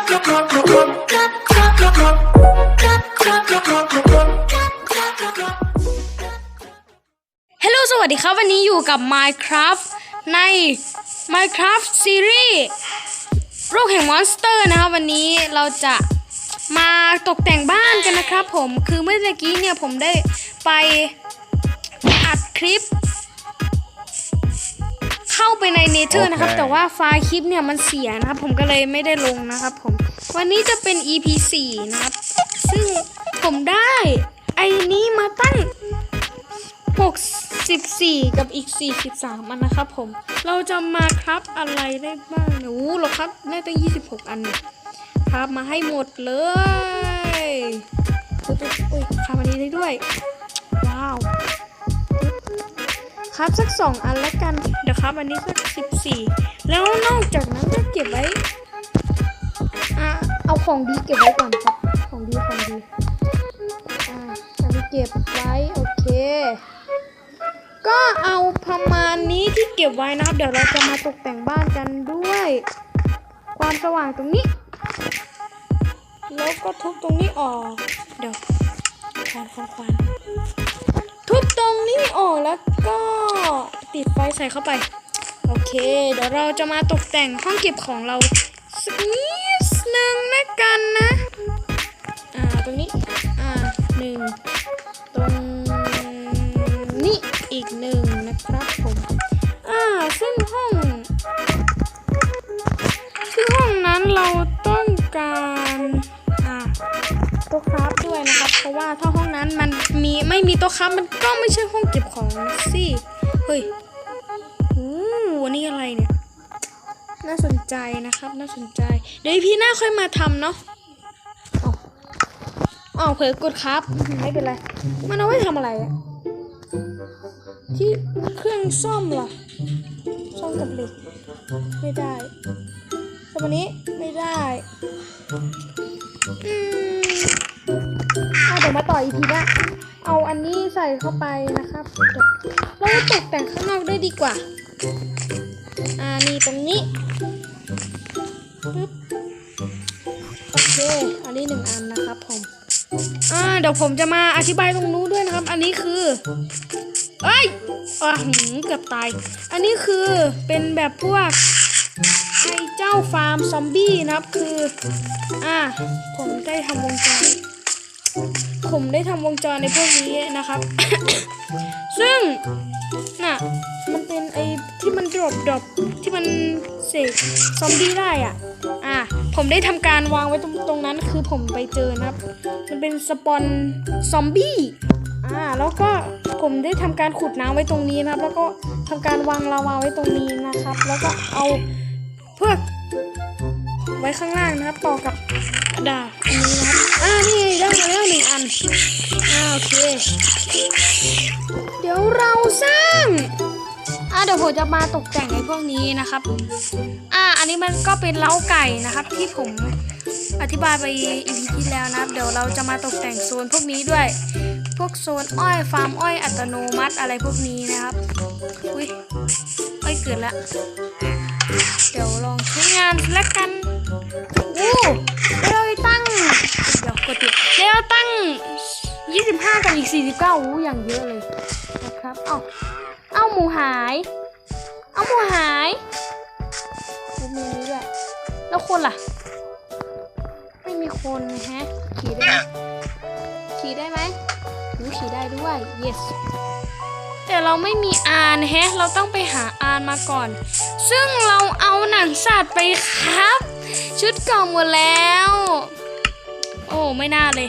ฮัลโหลสวัสดีครับ วันนี้อยู่กับ Minecraft ใน Minecraft Series โรคแห่งมอนสเตอร์นะครับ วันนี้เราจะมาตกแต่งบ้านกันนะครับผม คือเมื่อกี้เนี่ยผมได้ไปอัดคลิป เข้าไปในเนเธอร์นะครับโอเคแต่ว่าไฟล์คลิปเนี่ยมันเสียนะครับ ผมก็เลยไม่ได้ลงนะครับผม วันนี้จะเป็น EP 4 นะครับ ซึ่งผมได้ไอ้นี้มาตั้ง 64 กับอีก 43 อันนะครับผม เราจะมาครับอะไรได้บ้างเนี่ยโอ้โหเราครับได้ตั้ง 26 อันเนี่ยครับมาให้หมดเลยอุ๊ยอุ๊ยอุ้ยครับอันนี้ได้ด้วย ว้าว ครับ สัก2อันแล้วกันเดี๋ยวครับ อันนี้สัก14แล้วนอกจากนั้นก็เก็บไว้อะเอาของดีเก็บไว้ก่อนครับ ของดีของดีอ่าอันนี้เก็บไว้โอเค ก็เอาประมาณนี้ที่เก็บไว้นะครับ เดี๋ยวเราจะมาตกแต่งบ้านกันด้วย ความสว่างตรงนี้ แล้วก็ทุบตรงนี้ออก เดี๋ยวควานควานควานทุบ ตรงนี้ออกแล้วก็ติดไฟใส่เข้าไป โอเค เดี๋ยวเราจะมาตกแต่งห้องเก็บของเราสักนิดหนึ่งนะกันนะ อ่า ตรงนี้ อ่าหนึ่ง โต๊ะครับด้วยนะครับ เพราะว่าถ้าห้องนั้นมันมีไม่มีโต๊ะครับมันก็ไม่ใช่ห้องเก็บของสิเฮ้ยโอ้อันนี่อะไรเนี่ย น่าสนใจนะครับ น่าสนใจ เดี๋ยวพี่หน้าค่อยมาทำเนาะอาเอเผลอกดครับ ไม่เป็นไร มันเอาไว้ทำอะไรอะที่เครื่องซ่อมเหรอซ่อมกับเหล็กไม่ได้แต่วันนี้ไม่ได้ อืม ยวมาต่ออีกทีนะเอาอันนี้ใส่เข้าไปนะครับเดี๋ยวเราตกแต่งข้างนอกได้ดีกว่า อ่านี่ตรงนี้ปึ๊บโอเค อันนี้หนึ่งอันนะครับผมอ่าเดี๋ยวผมจะมาอธิบายตรงนู้นด้วยนะครับ อันนี้คือ เอ้ยอ่าหืมเกือบตาย อันนี้คือเป็นแบบพวกไอ้เจ้าฟาร์มซอมบี้นะครับคือ อ่าผมได้ทำวงจร ผมได้ทำวงจรในพวกนี้นะครับ ซึ่งน่ะมันเป็นไอ้ที่มันดรอปดรอปที่มันเสกซอมบี้ได้อะ อะ ผมได้ทำการวางไว้ตรงตรงนั้นคือผมไปเจอนะครับ มันเป็นสปอนซอมบี้ อ่า แล้วก็ผมได้ทำการขุดน้ำไว้ตรงนี้นะครับ แล้วก็ทำการวางลาวาไว้ตรงนี้นะครับ แล้วก็เอาพวก ไว้ข้างล่างนะครับ ต่อกับดาบอันนี้นะครับอ่านี่ได้มาแล้วหนึ่งอันอ่าโอเค เดี๋ยวเราสร้างอ่าเดี๋ยวผมจะมาตกแต่งในพวกนี้นะครับอ่าอันนี้มันก็เป็นเล้าไก่นะครับ ที่ผมอธิบายไปอีพีที่แล้วนะครับ เดี๋ยวเราจะมาตกแต่งโซนพวกนี้ด้วย พวกโซนอ้อยฟาร์มอ้อยอัตโนมัติอะไรพวกนี้นะครับ อุ้ยอ้อยเกิดละ เดี๋ยวลองใช้งานแล้วกันโอ้เราตั้ง เดี๋ยวกดติดเดี๋ยวเราตั้ง 25 กับอีก 49อู้อย่างเยอะเลยนะครับ เอาเอาหมูหาย เอาหมูหายดูมือด้วยแล้วคนล่ะ ไม่มีคนนะฮะ ขี่ได้ขี่ได้ไหมหูขี่ได้ด้วย yes แต่เราไม่มีอานแฮะ เราต้องไปหาานมาก่อน ซึ่งเราเอาหนังสัตว์ไปครับ ชุดเก่าหมดแล้ว โอ้ไม่น่าเลย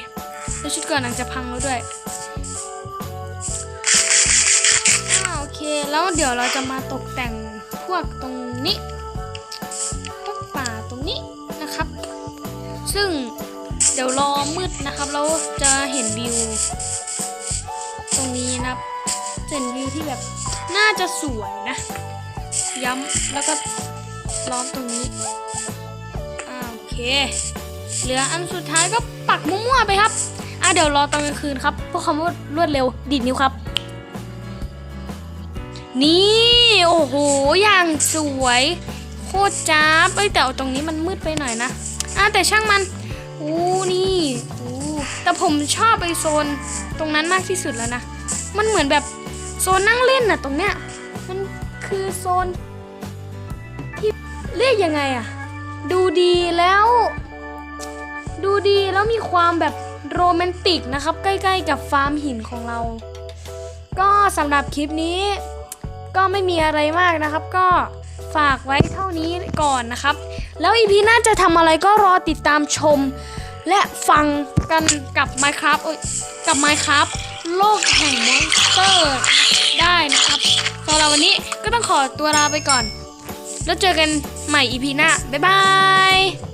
แล้วชุดก่อนหนังจะพังแล้วด้วยโอเคแล้วเดี๋ยวเราจะมาตกแต่งพวกตรงนี้พวกป่าตรงนี้นะครับ ซึ่งเดี๋ยวรอมืดนะครับเราจะเห็นวิว ตรงนี้นะครับจะเห็นวิวที่แบบน่าจะสวยนะ ย้ำแล้วก็ล้อมตรงนี้อ่าโอเค เหลืออันสุดท้ายก็ปักมั่วๆไปครับอะเดี๋ยวรอตอนกลางคืนครับเพื่อความรวดเร็วดีดนิ้วครับ นี่โอ้โหอย่างสวย โคตรจ้าบเอ้ยแต่เอาตรงนี้มันมืดไปหน่อยนะอะแต่ช่างมันอู้นี่อู้แต่ผมชอบไอโซนตรงนั้นมากที่สุดแล้วนะ มันเหมือนแบบโซนนั่งเล่นน่ะตรงเนี้ย มันคือโซน เรียกยังไงอะดูดีแล้ว ดูดีแล้วมีความแบบโรแมนติกนะครับ ใกล้ๆกับฟาร์มหินของเรา ก็สำหรับคลิปนี้ ก็ไม่มีอะไรมากนะครับ ก็ฝากไว้เท่านี้ก่อนนะครับ แล้วอีพีหน่าจะทำอะไรก็รอติดตามชม และฟังกันกับ Minecraft อยกับ Minecraft โลกแห่งมอนสเตอร์ได้นะครับสำหรับวันนี้ก็ต้องขอตัวลาไปก่อน แล้วเจอกันใหม่อีพีหน้า บ๊ายบาย